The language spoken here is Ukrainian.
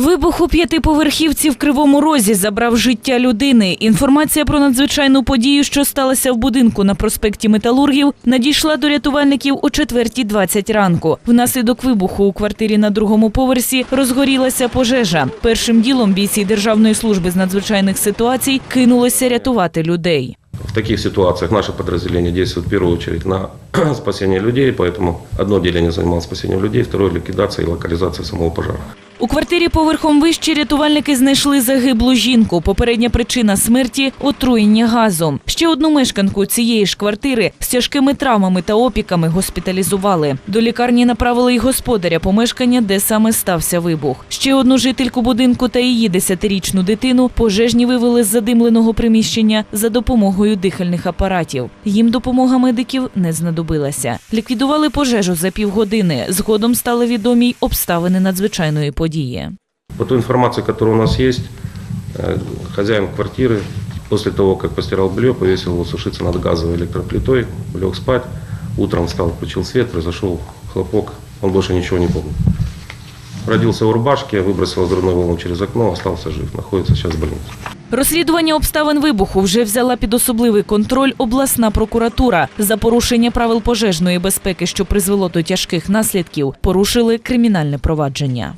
Вибух у п'ятиповерхівці в Кривому Розі забрав життя людини. Інформація про надзвичайну подію, що сталася в будинку на проспекті Металургів, надійшла до рятувальників о 4.20 ранку. Внаслідок вибуху у квартирі на другому поверсі розгорілася пожежа. Першим ділом бійці Державної служби з надзвичайних ситуацій кинулися рятувати людей. В таких ситуациях наше подразделение действует в первую очередь на спасение людей, поэтому одно отделение занималось спасением людей, второе – ликвидацией и локализацией самого пожара. У квартирі поверхом вище рятувальники знайшли загиблу жінку. Попередня причина смерті отруєння газом. Ще одну мешканку цієї ж квартири з тяжкими травмами та опіками госпіталізували. До лікарні направили й господаря помешкання, де саме стався вибух. Ще одну жительку будинку та її десятирічну дитину пожежні вивели з задимленого приміщення за допомогою дихальних апаратів. Їм допомога медиків не знадобилася. Ліквідували пожежу за півгодини. Згодом стали відомі й обставини надзвичайної події По той информации, которая у нас есть, э, хозяин квартиры после того, как постирал белье, повесил его сушиться над газовой электроплитой, лег спать. Утром встал, включил свет, произошел хлопок, он больше ничего не помнит. Родился в рубашке, выбросил взрывную волну через окно, остался жив, находится сейчас в больнице. Розслідування обставин вибуху вже взяла під особливий контроль обласна прокуратура. За порушення правил пожежної безпеки, що призвело до тяжких наслідків, порушили кримінальне провадження.